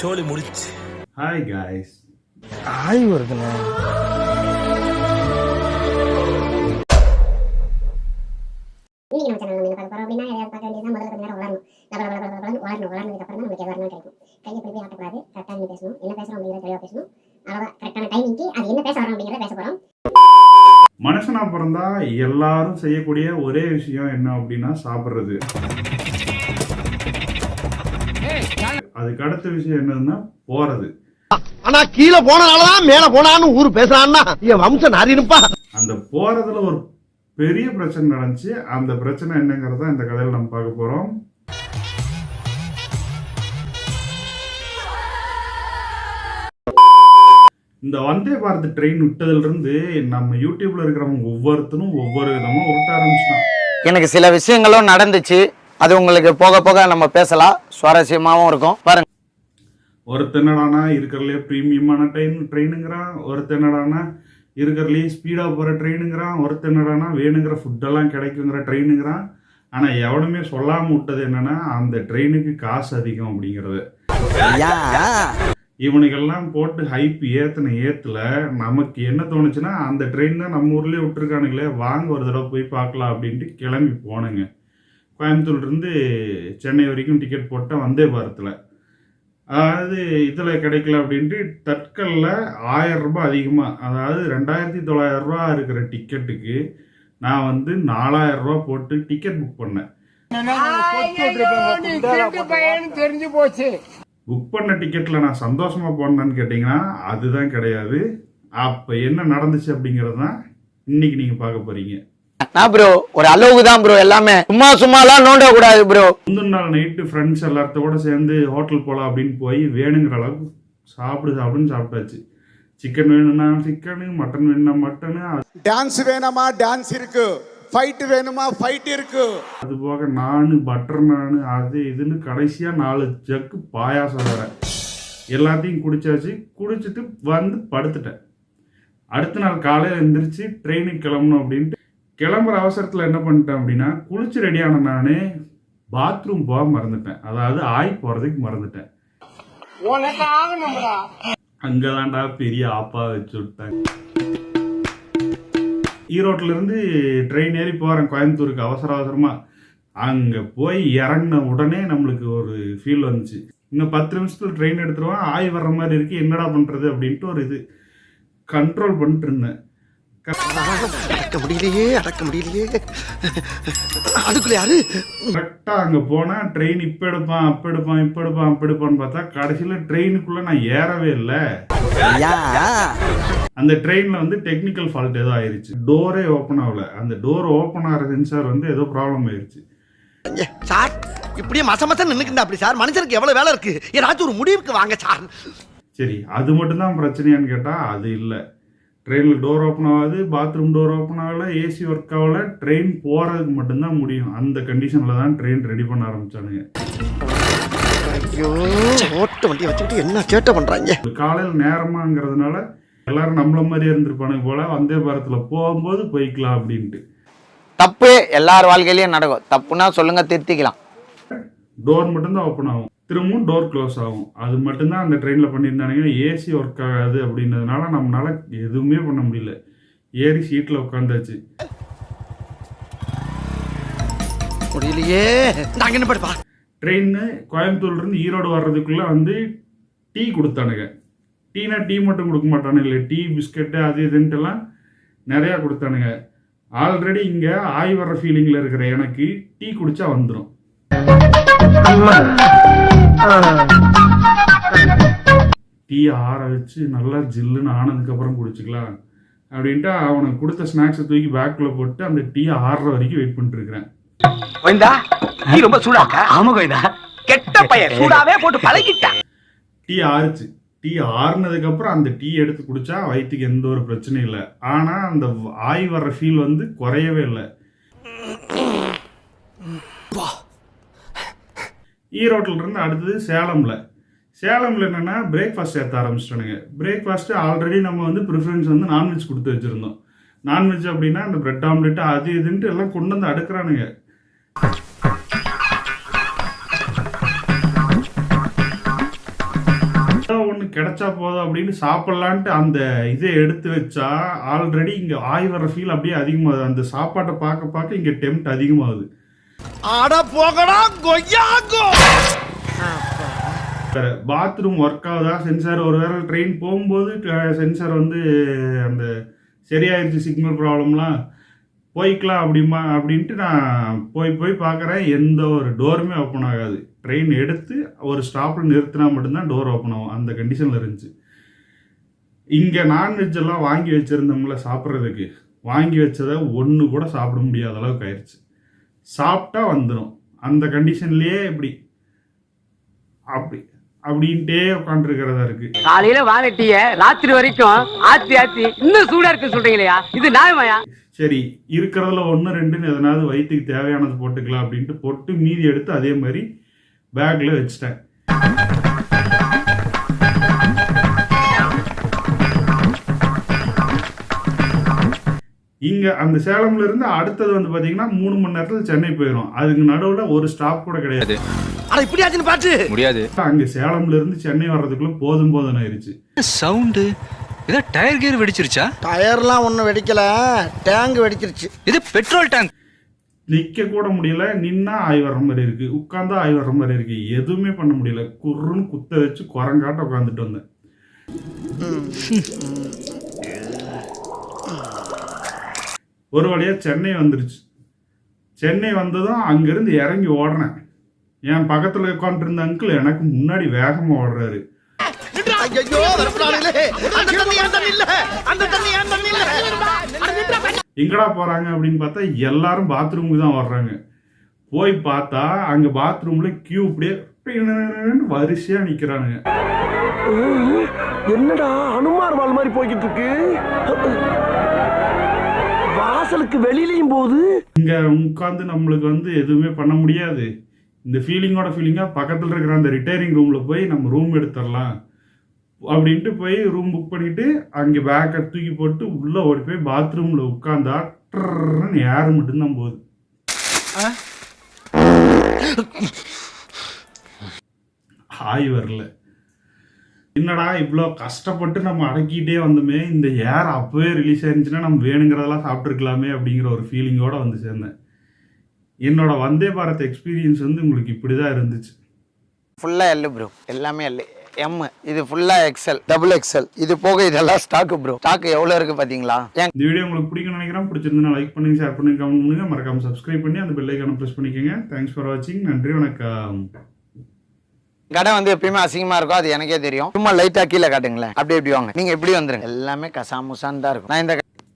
சோலி முடிச்சு. Hi guys ஆய் வருதுண்ணே இன்னைக்கு நம்ம சேனல் என்ன பார்க்க போறோம் அப்படின்னா எதாவது பார்க்க வேண்டியது முதல்ல கொஞ்ச நேரம் வளரணும் வளர்ந்ததுக்கு அப்புறம் தான் நமக்கு கிடைக்கும். கையை இப்படி போய் ஆட்டக்கூடாது? கரெக்டாக பேசணும். என்ன பேசுறோம் அப்படிங்கிறத தெளிவாக பேசணும். அவ்வளோதான் கரெக்டான டைமிங்க்கு அது என்ன பேச வரோம் அப்படிங்கிறத பேச போறோம். மனுஷனா பிறந்தா எல்லாரும் செய்யக்கூடிய ஒரே விஷயம் என்ன அப்படின்னா சாப்பிடுறது. அதுக்கு அடுத்த விஷயம் என்னதுன்னா போறது. ஆனா கீழே போனனாலதான் மேல போனான்னு ஊரு பேசுறான்னா என் வம்சம் நாரினுப்பா அந்த போறதுல ஒரு பெரிய பிரச்சனை நடந்துச்சு. அந்த பிரச்சனை என்னங்கிறத இந்த கதையில நம்ம பார்க்க போறோம். இந்த வந்தே பாரத் ட்ரெயின் விட்டதுல இருந்து நம்ம யூடியூப்ல இருக்கிறவங்க ஒவ்வொருத்தரும் ஒவ்வொரு விதமா உருட்ட ஆரம்பிச்சிட்டான். எனக்கு சில விஷயங்களும் நடந்துச்சு. அது உங்களுக்கு போக போக நம்ம பேசலாம். சுவாரஸ்யமாவும் இருக்கும். பாருங்க. ஒருத்தன் என்னடானா இருக்கிறதுலே ப்ரீமியமான ட்ரெயின் ட்ரெயினுங்கிறான் ஒருத்தன் என்னடானா இருக்கிறதுலே ஸ்பீடாக போகிற ட்ரெயினுங்கிறான் ஒருத்தன் என்னடானா வேணுங்கிற ஃபுட்டெல்லாம் கிடைக்குங்கிற ட்ரெயினுங்கிறான் ஆனால் எவனுமே சொல்லாமல் விட்டது என்னன்னா அந்த ட்ரெயினுக்கு காசு அதிகம் அப்படிங்கிறது. இவனுக்கெல்லாம் போட்டு ஹைப் ஏற்றின ஏத்துல நமக்கு என்ன தோணுச்சுன்னா அந்த ட்ரெயின் தான் நம்ம ஊர்லேயே விட்டுருக்கானுங்களே வாங்க ஒரு தடவை போய் பார்க்கலாம் அப்படின்ட்டு கிளம்பி போனேங்க. கோயம்புத்தூர்லேருந்து சென்னை வரைக்கும் டிக்கெட் போட்டேன் வந்தே பாரத்தில் அதாவது இதில் கிடைக்கல அப்படின்ட்டு தட்கலில் ஆயிரம் ரூபாய் அதிகமாக அதாவது ரெண்டாயிரத்தி தொள்ளாயிரம் ரூபா இருக்கிற டிக்கெட்டுக்கு நான் வந்து நாலாயிரம் ரூபா போட்டு டிக்கெட் புக் பண்ணேன். புக் பண்ண டிக்கெட்டில் நான் சந்தோஷமாக போனேன்னு கேட்டிங்கன்னா அதுதான் கிடையாது. அப்போ என்ன நடந்துச்சு அப்படிங்கிறது தான் இன்னைக்கு நீங்கள் பார்க்க போகிறீங்க நான் ப்ரோ ஒரு அளவுக்கு தான் ப்ரோ எல்லாமே. சும்மா சும்மாலாம் நோண்ட கூடாது ப்ரோ முந்தின நாள் நைட்டு ஃப்ரெண்ட்ஸ் எல்லார்த்தோட சேர்ந்து ஹோட்டல் போகலாம் அப்படின்னு போய் வேணுங்கிற அளவுக்கு சாப்பிடு சாப்பிடுன்னு சாப்பிட்டாச்சு. சிக்கன் வேணும்னா சிக்கனு மட்டன் வேணும்னா மட்டனு டான்ஸ் வேணுமா? டான்ஸ் இருக்கு. ஃபைட் வேணுமா? ஃபைட் இருக்கு. அது போக நானு பட்டர் நானு அது இதுன்னு கடைசியாக நாலு ஜக்கு பாயாசம் வேற. எல்லாத்தையும் குடிச்சாச்சு. குடிச்சிட்டு வந்து படுத்துட்டேன். அடுத்த நாள் காலையில் எந்திரிச்சு ட்ரெயினுக்கு கிளம்பணும் அப்படின்ட்டு கிளம்புற அவசரத்தில் என்ன பண்ணிட்டேன் அப்படின்னா குளிச்சு ரெடியான நான் பாத்ரூம் போக மறந்துட்டேன். அதாவது ஆய் போகிறதுக்கு மறந்துட்டேன். அங்கதான்டா பெரிய ஆப்பா வச்சு விட்டாங்க ஈரோட்ல இருந்து ட்ரெயின் ஏறி போறேன் கோயம்புத்தூருக்கு அவசர அவசரமா. அங்க போய் இறங்கின உடனே நம்மளுக்கு ஒரு ஃபீல் வந்துச்சு. இன்னும் பத்து நிமிஷத்துல ட்ரெயின் எடுத்துருவான் ஆய் வர்ற மாதிரி இருக்கு என்னடா பண்றது அப்படின்ட்டு ஒரு இது கண்ட்ரோல் பண்ணிட்டு இருந்தேன். அடக்க முடியலையே அடக்க முடியலையே. அதுக்குள்ள யாரு? கரெக்டா அங்க போனா ட்ரெயின் இப்ப எடுப்பான் அப்ப எடுப்பான் இப்ப எடுப்பான் அப்ப எடுப்பான்னு பார்த்தா கடைசியில ட்ரெயினுக்குள்ள நான் ஏறவே இல்லை. அந்த ட்ரெயின்ல வந்து டெக்னிக்கல் ஃபால்ட் ஏதோ ஆயிருச்சு. டோரே ஓப்பன் ஆகல. அந்த டோர் ஓப்பன் ஆகிற சென்சார் வந்து ஏதோ ப்ராப்ளம் ஆயிருச்சு. சார் இப்படியே மச மசம் நின்னுக்குண்டா அப்படி சார். மனுஷனுக்கு எவ்வளவு வேலை இருக்கு? ஏதாச்சும் ஒரு முடிவுக்கு வாங்க சார். சரி அது மட்டும்தான் பிரச்சனையான்னு கேட்டா அது இல்லை. ட்ரெயினில் டோர் ஓப்பன் ஆகாது பாத்ரூம் டோர் ஓப்பன் ஆகல ஏசி ஒர்க் ஆகல ட்ரெயின் போறதுக்கு மட்டும்தான் முடியும். அந்த கண்டிஷன்ல தான் ட்ரெயின் ரெடி பண்ண ஆரம்பிச்சானுங்க. ஐயோ ஓட்ட வண்டியை வச்சுக்கிட்டு என்ன சேட்டை பண்றாங்க? காலையில் நேரமாங்கிறதுனால எல்லாரும் நம்மள மாதிரி இருந்திருப்பானுங்க போல வந்தே பாரத்துல போகும்போது போய்க்கலாம் அப்படின்ட்டு. தப்பு எல்லார் வாழ்க்கையிலயும் நடக்கும். தப்புனா சொல்லுங்க திருத்திக்கலாம். டோர் மட்டும்தான் ஓப்பன் ஆகும். திரும்பவும் டோர் க்ளோஸ் ஆகும். அது மட்டும்தான் அந்த ட்ரெயினில் பண்ணியிருந்தானுங்க. ஏசி ஒர்க் ஆகாது அப்படின்றதுனால நம்மளால எதுவுமே பண்ண முடியல. ஏறி சீட்டில் உட்காந்தாச்சு முடியலையே. நாங்க என்ன படிப்பா ட்ரெயின் கோயம்புத்தூர்லேருந்து ஈரோடு வர்றதுக்குள்ளே வந்து டீ கொடுத்தானுங்க. டீனா டீ மட்டும் கொடுக்க மாட்டானுங்க. இல்லை டீ பிஸ்கட்டு அது இதுன்ட்டுலாம் நிறையா கொடுத்தானுங்க. ஆல்ரெடி இங்கே ஆய் வர்ற ஃபீலிங்கில் இருக்கிற எனக்கு டீ குடிச்சா வந்துடும் டீயை ஆற வச்சு நல்லா ஜில்லுன்னு ஆனதுக்கப்புறம் குடிச்சுக்கலாம் அப்படின்ட்டு அவனுக்கு கொடுத்த ஸ்நாக்ஸை தூக்கி பேக்குள்ளே போட்டு அந்த டீயை ஆறுற வரைக்கும் வெயிட் பண்ணிட்டு இருக்கிறேன் நீ ரொம்ப சூடாக்கா? ஆமா கோவிந்தா. கெட்ட பையன் சூடாவே போட்டு பழகிட்டான். டீ ஆறுச்சு. டீ ஆறுனதுக்கு அப்புறம் அந்த டீ எடுத்து குடிச்சா வயிற்றுக்கு எந்த ஒரு பிரச்சனையும் இல்லை. ஆனா அந்த ஆய் வர்ற ஃபீல் வந்து குறையவே இல்லை. ஈரோட்டில் இருந்து அடுத்தது சேலமில். சேலமில் என்னன்னா பிரேக்ஃபாஸ்ட் சேர்த்த ஆரம்பிச்சிட்டானுங்க. பிரேக்ஃபாஸ்ட்டு ஆல்ரெடி நம்ம வந்து ப்ரிஃபரன்ஸ் வந்து நான்வெஜ் கொடுத்து வச்சுருந்தோம். நான்வெஜ் அப்படின்னா அந்த பிரெட் ஆம்லெட்டு அது இதுன்ட்டு எல்லாம் கொண்டு வந்து அடுக்கிறானுங்க. ஒன்று கிடைச்சா போதும் அப்படின்னு சாப்பிட்லான்ட்டு அந்த இதை எடுத்து வச்சா ஆல்ரெடி இங்கே ஆய் வர ஃபீல் அப்படியே அதிகமாகுது. அந்த சாப்பாட்டை பார்க்க பார்க்க இங்கே டெம்ட் அதிகமாகுது. அட போகடா கொய்யாங்கோ பாத்ரூம் ஒர்க் ஆகுதா சென்சார் ஒரு வேளை ட்ரெயின் போகும்போது சென்சார் வந்து அந்த சரியாயிருச்சு சிக்னல் ப்ராப்ளம்லாம் போய்க்கலாம் அப்படிமா அப்படின்ட்டு நான் போய் போய் பார்க்குறேன். எந்த ஒரு டோருமே ஓப்பன் ஆகாது. ட்ரெயின் எடுத்து ஒரு ஸ்டாப்பில் நிறுத்தினா மட்டும்தான் டோர் ஓப்பன் ஆகும். அந்த கண்டிஷனில் இருந்துச்சு. இங்கே நான்வெஜ் எல்லாம் வாங்கி வச்சுருந்தோம்ல சாப்பிட்றதுக்கு. வாங்கி வச்சதை ஒன்று கூட சாப்பிட முடியாத அளவுக்கு ஆயிடுச்சு சாப்பிட்டா வந்துடும் அந்த கண்டிஷன்லேயே இப்படி. அப்படி. அப்படின்ட்டே உட்காந்துருக்கிறதா இருக்கு. காலையில வாங்கிட்டிய ராத்திரி வரைக்கும் ஆத்தி ஆத்தி இன்னும் சூடா இருக்கு சொல்றீங்களா இது நியாயமாயா? சரி இருக்கிறதுல ஒன்று ரெண்டுன்னு எதனாவது வயிற்றுக்கு தேவையானது போட்டுக்கலாம் அப்படின்ட்டு போட்டு மீதி எடுத்து அதே மாதிரி பேக்கில் வச்சிட்டேன். இங்க அந்த சேலம்ல இருந்து அடுத்தது வந்து பாத்தீங்கன்னா மூணு மணி நேரத்துல சென்னை போயிடும் அதுக்கு நடுவுல ஒரு ஸ்டாப் கூட கிடையாது. அட இப்படியாச்சுன்னு பாட்டு. முடியாது. அங்க சேலம்ல இருந்து சென்னை வர்றதுக்குள்ள போதும் போதும் ஆயிருச்சு. சவுண்டு ஏதோ டயர் கியர் வெடிச்சிருச்சா? டயர்லாம் ஒன்றும் வெடிக்கல. டேங்க் வெடிச்சிருச்சு. இது பெட்ரோல் டேங்க் நிக்க கூட முடியல நின்னா ஆய் வர்ற மாதிரி இருக்கு உட்கார்ந்தா ஆய் வர்ற மாதிரி இருக்கு எதுவுமே பண்ண முடியல. குர்ருன்னு குத்த வச்சு குரங்காட்ட உட்காந்துட்டு வந்தேன். ஒரு வழியா சென்னை வந்துருச்சு. சென்னை வந்ததும் அங்கிருந்து இறங்கி ஓடுறேன் என் பக்கத்துல உட்காந்துருந்த அங்கிள் எனக்கு முன்னாடி வேகமா ஓடுறாரு. ஐயோ வரப்படாதே அந்த தண்ணி அந்த தண்ணி இல்ல அந்த தண்ணி அந்த தண்ணி இல்ல எங்கடா போறாங்க அப்படின்னு பார்த்தா எல்லாரும் பாத்ரூமுக்கு தான் வர்றாங்க. போய் பார்த்தா அங்க பாத்ரூம்ல கியூ இப்படியே பின்னு வரிசையா நிக்கிறானுங்க. என்னடா அனுமார் வால் மாதிரி போய்கிட்டு இருக்கு? வாசலுக்கு வெளியிலயும் போகுது. இங்க உட்காந்து நம்மளுக்கு வந்து எதுவுமே பண்ண முடியாது. இந்த ஃபீலிங்கோட ஃபீலிங்கா பக்கத்துல இருக்கிற அந்த ரிட்டையரிங் ரூம்ல போய் நம்ம ரூம் எடுத்துடலாம் அப்படின்ட்டு போய் ரூம் புக் பண்ணிட்டு அங்க பேக்கை தூக்கி போட்டு உள்ள ஓடி போய் பாத்ரூம்ல உட்காந்தா ட்ரர்ன்னு ஏர் மட்டும்தான் போகுது. ஹாய் வரல. என்னடா இவ்வளோ கஷ்டப்பட்டு நம்ம அடக்கிட்டே வந்தோமே இந்த ஏர் அப்பவே ரிலீஸ் ஆயிருந்துச்சுன்னா நம்ம வேணுங்கிறதெல்லாம் சாப்பிட்ருக்கலாமே அப்படிங்கிற ஒரு ஃபீலிங்கோட வந்து சேர்ந்தேன். என்னோட வந்தே பாரத் எக்ஸ்பீரியன்ஸ் வந்து உங்களுக்கு இப்படி தான் இருந்துச்சு. ஃபுல்லாக எல் ப்ரோ எல்லாமே எல் எம் இது ஃபுல்லாக எக்ஸல் டபுள் எக்ஸல் இது போக இதெல்லாம் ஸ்டாக்கு ப்ரோ ஸ்டாக் எவ்வளோ இருக்கு பார்த்தீங்களா இந்த வீடியோ உங்களுக்கு பிடிக்கும்னு நினைக்கிறேன். பிடிச்சிருந்தா லைக் பண்ணுங்க ஷேர் பண்ணுங்க கமெண்ட் பண்ணுங்க. மறக்காம சப்ஸ்கிரைப் பண்ணி அந்த பெல் ஐக்கான ப்ரெஸ் பண்ணிக்கோங்க. தேங்க்ஸ் ஃபார் வாட்சிங் நன்றி வணக்கம். கடை வந்து எப்பயுமே அசிங்கமா இருக்கும் அது எனக்கே தெரியும். சும்மா லைட்டா கீழே காட்டுங்களேன். அப்படி இப்படி வாங்க. நீங்க எப்படி வந்துருங்க. எல்லாமே கசாமுசான்னு தான் இருக்கும். நான் இந்த